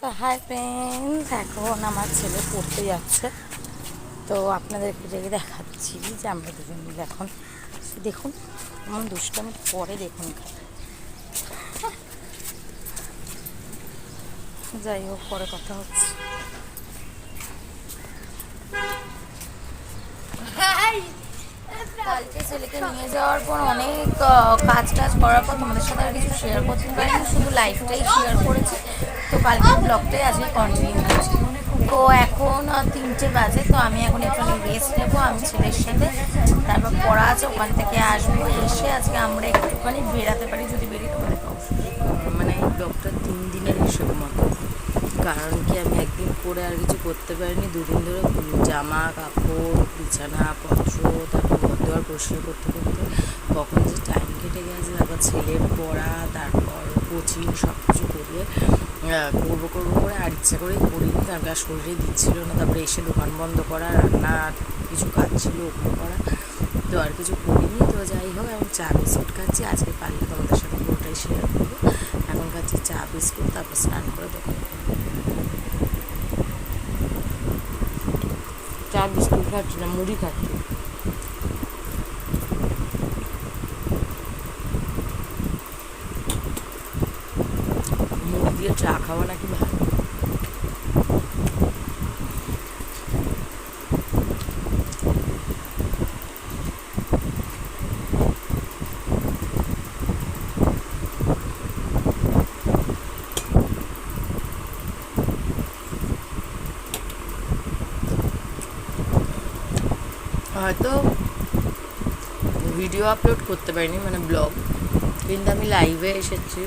So hi friends এখন আমার ছেলে পড়তে যাচ্ছে। তো আপনাদেরকে যেয়ে দেখাচ্ছি যে আমরা দুজন মিলে এখন দেখুন এমন দুষ্টামি পরে দেখুন। যাই হোক পরে কথা হচ্ছে। কালকে ছেলেকে নিয়ে যাওয়ার পর অনেক কাজ টাজ করার পর তোমাদের সাথে আর কিছু শেয়ার করতে পারিনি শুধু লাইফটাই শেয়ার করেছি। তো কালকে ব্লগটাই আজকে কন্টিনিউ করছি। তো এখন তিনটে বাজে, তো আমি এখন একটু রেস্ট নেব আমি ছেলের সাথে। তারপর পড়া আছে, ওখান থেকে আসব এসে আজকে আমরা একটুখানি বেরাতে পারি, যদি বেরিয়ে অবশ্যই। মানে ব্লগটা তিন দিনের হিসেব মতো কারণ কি, আমি একদিন পরে আর কিছু করতে পারিনি, দুদিন ধরে জামা, কাপড়, বিছানা, পত্র, তারপর ঘর দেওয়ার পরিষ্কার করতে করতে কখন যে টাইম কেটে গেছে, তারপর ছেলের পড়া, তারপর কোচিং সব কিছু করিয়ে করব করব করে আর ইচ্ছা করেই করিনি। কি আর শরীরে দিচ্ছিল না। তারপরে এসে দোকান বন্ধ করা, রান্না, কিছু কাজ ছিল ওগুলো করা। তো আর কিছু করিনি। তো যাই হোক, এখন চা বিস্কুট খাচ্ছি। আজকে পারলে তোমাদের সাথে পুরোটাই শেয়ার করব। এখন খাচ্ছি চা, বিস্কুট, তারপর স্নান করে দোকানে চা, বিস্কুট খাচ্ছি না, মুড়ি খাচ্ছি মুড়ি দিয়ে চা নাকি ভালো? হয়তো ভিডিও আপলোড করতে পারিনি মানে ব্লগ। কিন্তু আমি লাইভে এসেছি।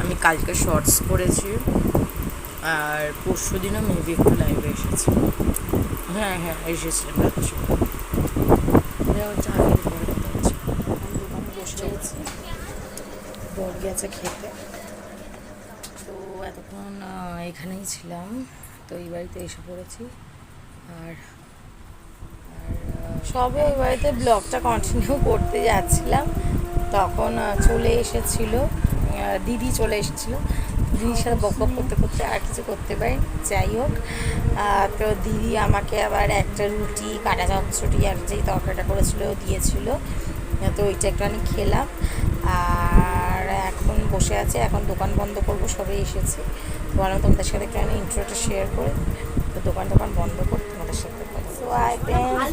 আমি কালকে শর্টস করেছি আর পরশু দিনও মেবি একটু লাইভে এসেছি। হ্যাঁ হ্যাঁ এসেছিলাম রাত্রি বর গেছে খেতে। তো এতক্ষণ এখানেই ছিলাম। তো এই বাড়িতে এসে পড়েছি। আর সবে ওই বাড়িতে ব্লগটা কন্টিনিউ করতে যাচ্ছিলাম। তখন চলে এসেছিল। দিদি চলে এসেছিল। দিদির সাথে বক বক করতে করতে আর কিছু করতে পারি যাই হোক তো দিদি আমাকে আবার একটা রুটি, কাটা চচ্চড়ি আর যেই তরকারিটা করেছিল দিয়েছিল। তো ওইটা একটুখানি খেলাম। আর এখন বসে আছে, এখন দোকান বন্ধ করব সবে এসেছে। ভাবলাম তোমাদের সাথে একটুখানি ইন্ট্রোটা শেয়ার করে। তো দোকান টোকান বন্ধ করে, তোমাদের সাথে।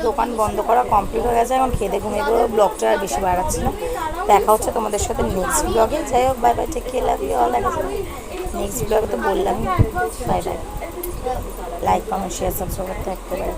দোকান বন্ধ করা কমপ্লিট হয়ে গেছে এখন খেতে ঘুমিয়ে পড়ে ব্লগটা আর বেশি বাড়াচ্ছি না। দেখা হচ্ছে তোমাদের সাথে নেক্সট ব্লগে যাই হোক বাই বাই টেক নেক্সট ব্লগে তো বললাম। Bye bye like comment share subscribe করতে একেবারে